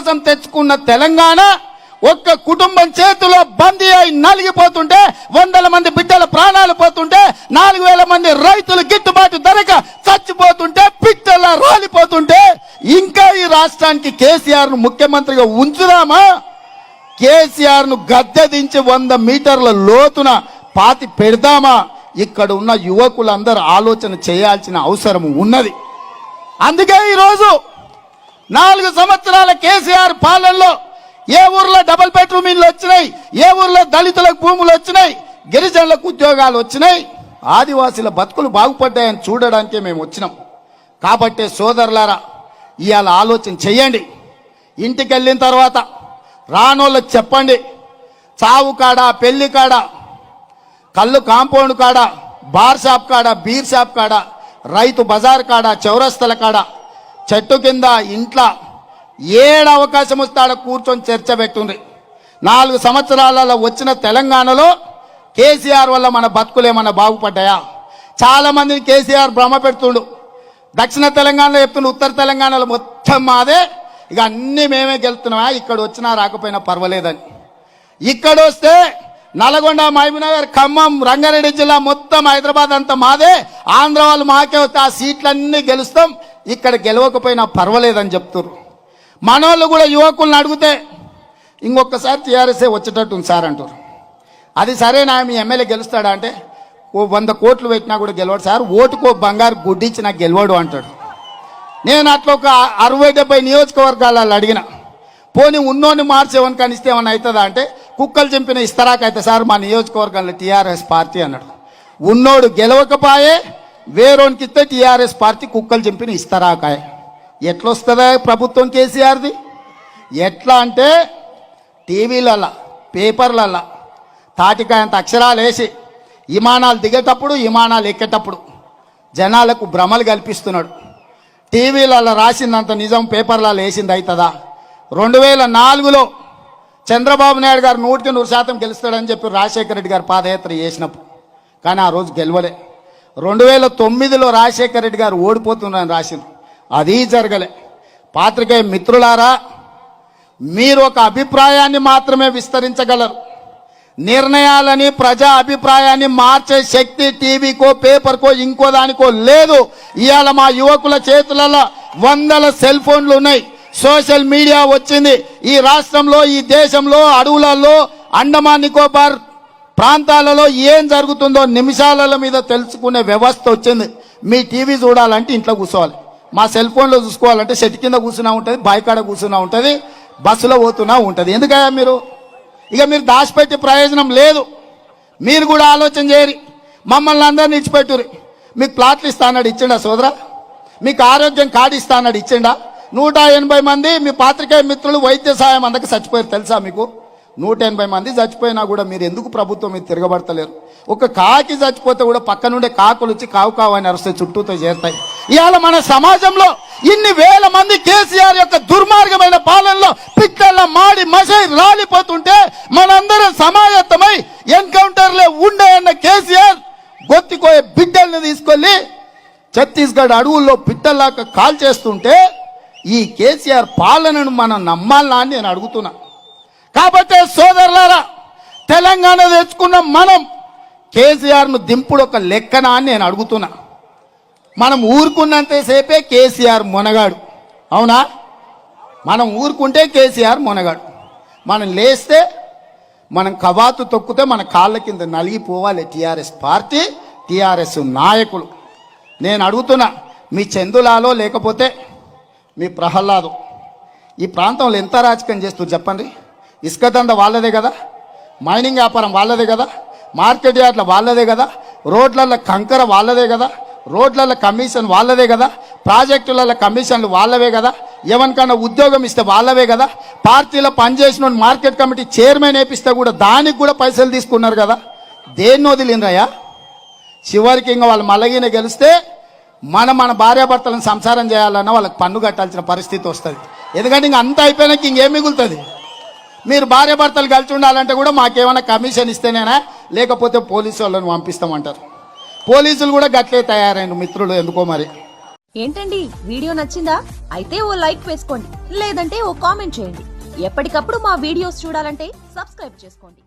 కోసం తెచ్చుకున్న తెలంగాణ ఒక్క కుటుంబం చేతిలో బందీ అయి నలిగిపోతుంటే వందల మంది బిడ్డల ప్రాణాలు పోతుంటే నాలుగు వేల మంది రైతులు గిట్టుబాటు ధరక చచ్చిపోతుంటే పిట్టల రాలిపోతుంటే ఇంకా ఈ రాష్ట్రానికి కేసీఆర్ను ముఖ్యమంత్రిగా ఉంచుదామా? కేసీఆర్ను గద్దె దించి వంద మీటర్ల లోతున పాతి పెడదామా? ఇక్కడ ఉన్న యువకులందరూ ఆలోచన చేయాల్సిన అవసరం ఉన్నది. అందుకే ఈరోజు నాలుగు సంవత్సరాల కేసీఆర్ పాలనలో ఏ ఊర్లో డబుల్ బెడ్రూమ్ ఇల్లు వచ్చినాయి ఏ ఊర్లో దళితులకు భూములు వచ్చినాయి గిరిజనులకు ఉద్యోగాలు వచ్చినాయి ఆదివాసీల బతుకులు బాగుపడ్డాయని చూడడానికే మేము వచ్చినాం. కాబట్టే సోదరులారా ఇవాళ ఆలోచన చెయ్యండి. ఇంటికి వెళ్ళిన తర్వాత రానోళ్ళకి చెప్పండి. చావు కాడ పెళ్ళి కాడ కళ్ళు కాంపౌండ్ కాడ బార్ షాప్ కాడ బీర్ షాప్ కాడ రైతు బజార్ కాడ చౌరస్తల కాడ చెట్టు కింద ఇంట్లో ఏడు అవకాశం వస్తాడ కూర్చొని చర్చ పెట్టుండ్రి. నాలుగు సంవత్సరాలలో వచ్చిన తెలంగాణలో కేసీఆర్ వల్ల మన బతుకులేమన్నా బాగుపడ్డాయా? చాలా మందిని కేసీఆర్ భ్రమ పెడుతుండు. దక్షిణ తెలంగాణలో చెప్తుండు ఉత్తర తెలంగాణలో మొత్తం మాదే. ఇక అన్ని మేమే గెలుతున్నామా? ఇక్కడ వచ్చినా రాకపోయినా పర్వాలేదని. ఇక్కడ వస్తే నల్గొండ మహబూబ్నగర్ ఖమ్మం రంగారెడ్డి జిల్లా మొత్తం హైదరాబాద్ అంతా మాదే. ఆంధ్ర వాళ్ళు మాకే వస్తే ఆ సీట్లన్నీ గెలుస్తాం. ఇక్కడ గెలవకపోయినా పర్వాలేదని చెప్తున్నారు మనోళ్ళు కూడా యువకులను అడిగితే ఇంకొకసారి టీఆర్ఎస్ఏ వచ్చేటట్టు ఉంది సార్ అంటారు అది సరేనా మీ ఎమ్మెల్యే గెలుస్తాడా అంటే ఓ వంద కోట్లు పెట్టినా కూడా గెలవడు సార్ ఓటుకో బంగారు గుడ్డిచ్చి నాకు గెలవడు అంటాడు. నేను అట్లా ఒక అరవై డెబ్బై నియోజకవర్గాలలో అడిగిన పోనీ ఉన్నోని మార్చేవని కనిస్తే ఏమన్నా అవుతుందా అంటే కుక్కలు చంపిన ఇస్తరాకైతే సార్ మా నియోజకవర్గంలో టీఆర్ఎస్ పార్టీ అన్నాడు. ఉన్నోడు గెలవకపాయే వేరోనికి ఇస్తే టీఆర్ఎస్ పార్టీ కుక్కలు చంపిన ఇస్తారాకాయ. ఎట్లొస్తుందా ప్రభుత్వం కేసీఆర్ది? ఎట్లా అంటే టీవీలల్లా పేపర్లల్లా తాటికాయంత అక్షరాలు వేసి విమానాలు దిగేటప్పుడు విమానాలు ఎక్కేటప్పుడు జనాలకు భ్రమలు కల్పిస్తున్నాడు. టీవీలలో రాసిందంత నిజం పేపర్లలో వేసింది అవుతుందా రెండు వేల నాలుగులో చంద్రబాబు నాయుడు గారు నూటికి నూరు శాతం గెలుస్తాడని చెప్పి రాజశేఖర రెడ్డి గారు పాదయాత్ర చేసినప్పుడు. కానీ ఆ రోజు గెలవలే. రెండు వేల తొమ్మిదిలో రాజశేఖర రెడ్డి గారు ఓడిపోతున్నారని రాసింది అది జరగలే. పాత్రికేయ మిత్రులారా మీరు ఒక అభిప్రాయాన్ని మాత్రమే విస్తరించగలరు. నిర్ణయాలని ప్రజా అభిప్రాయాన్ని మార్చే శక్తి టీవీకో పేపర్కో ఇంకో దానికో లేదు. ఇవాళ మా యువకుల చేతులలో వందల సెల్ ఫోన్లు ఉన్నాయి. సోషల్ మీడియా వచ్చింది. ఈ రాష్ట్రంలో ఈ దేశంలో అడవులలో అండమాన్ నికోబార్ ప్రాంతాలలో ఏం జరుగుతుందో నిమిషాల మీద తెలుసుకునే వ్యవస్థ వచ్చింది. మీ టీవీ చూడాలంటే ఇంట్లో కూర్చోవాలి. మా సెల్ ఫోన్లో చూసుకోవాలంటే చెట్టు కింద కూర్చున్నా ఉంటుంది బాయికాడ కూర్చున్నా ఉంటుంది బస్సులో పోతున్నా ఉంటుంది. ఎందుకయ్యా మీరు? ఇక మీరు దాచిపెట్టే ప్రయోజనం లేదు. మీరు కూడా ఆలోచన చేయరు మమ్మల్ని అందరిని ఇచ్చిపెట్టురు మీకు ప్లాట్లు ఇస్తానన్నాడు ఇచ్చిండా సోదరా? మీకు ఆరోగ్యం కార్డు ఇస్తానన్నాడు ఇచ్చిండా? నూట ఎనభై మంది మీ పాత్రికేయ మిత్రులు వైద్య సాయం అందక చచ్చిపోయారు తెలుసా మీకు? నూట ఎనభై మంది చచ్చిపోయినా కూడా మీరు ఎందుకు ప్రభుత్వం మీద తిరగబడతలేరు? ఒక కాకి చచ్చిపోతే కూడా పక్క నుండే కాకులు వచ్చి కావు కావు అని అరిస్తే చుట్టూతో చేరుతాయి. ఇవాళ మన సమాజంలో ఇన్ని వేల మంది కేసీఆర్ యొక్క దుర్మార్గమైన పాలనలో పిక్కల మాడి మసై రాలిపోతుంటే మనందరం సమాయత్తమై ఎన్కౌంటర్లో ఉండేయన్న కేసీఆర్ గొత్తికోయే బిడ్డల్ని తీసుకెళ్ళి ఛత్తీస్గఢ్ అడవుల్లో పిట్టల్లాగా కాల్ చేస్తుంటే ఈ కేసీఆర్ పాలనను మనం నమ్మాలా అని నేను అడుగుతున్నా. కాబట్టి సోదరులారా తెలంగాణ తెచ్చుకున్న మనం కేసీఆర్ను దింపుడు ఒక లెక్కన అని నేను అడుగుతున్నా. మనం ఊరుకున్నంతసేపే కేసీఆర్ మొనగాడు. అవునా? మనం ఊరుకుంటే కేసీఆర్ మొనగాడు. మనం లేస్తే మనం కవాతు తొక్కితే మన కాళ్ళ కింద నలిగిపోవాలి టీఆర్ఎస్ పార్టీ టీఆర్ఎస్ నాయకులు. నేను అడుగుతున్నా మీ చందులాలో లేకపోతే మీ ప్రహ్లాదు ఈ ప్రాంతంలో ఎంత రాజకీయం చేస్తారు చెప్పండి? ఇసుక దంద వాళ్ళదే కదా? మైనింగ్ వ్యాపారం వాళ్ళదే కదా? మార్కెట్ యార్డ్ల వాళ్ళదే కదా? రోడ్లల్లో కంకర వాళ్ళదే కదా? రోడ్లలో కమిషన్ వాళ్ళదే కదా? ప్రాజెక్టులలో కమిషన్లు వాళ్ళవే కదా? ఎవరికన్నా ఉద్యోగం ఇస్తే వాళ్ళవే కదా? పార్టీలో పనిచేసిన మార్కెట్ కమిటీ చైర్మన్ వేపిస్తే కూడా దానికి కూడా పైసలు తీసుకున్నారు కదా? దేన్ని వదిలినరయ్యా చివరికి ఇంకా వాళ్ళు మలగిన గెలిస్తే మనం మన భార్యాభర్తలను సంసారం చేయాలన్నా వాళ్ళకి పన్ను కట్టాల్సిన పరిస్థితి వస్తుంది. ఎందుకంటే ఇంక అంతా అయిపోయినాక ఇంకేం మిగులుతుంది? మీరు భార్యాభర్తలు కలిసి ఉండాలంటే కూడా మాకేమైనా కమిషన్ ఇస్తేనేనా? లేకపోతే పోలీసు వాళ్ళని పంపిస్తామంటారు. పోలీసులు కూడా గట్లే తయారైన మిత్రులు ఎందుకో మరి. ఏంటండి? వీడియో నచ్చిందా? అయితే ఓ లైక్ వేసుకోండి. లేదంటే ఓ కామెంట్ చేయండి. ఎప్పటికప్పుడు మా వీడియోస్ చూడాలంటే సబ్స్క్రైబ్ చేసుకోండి.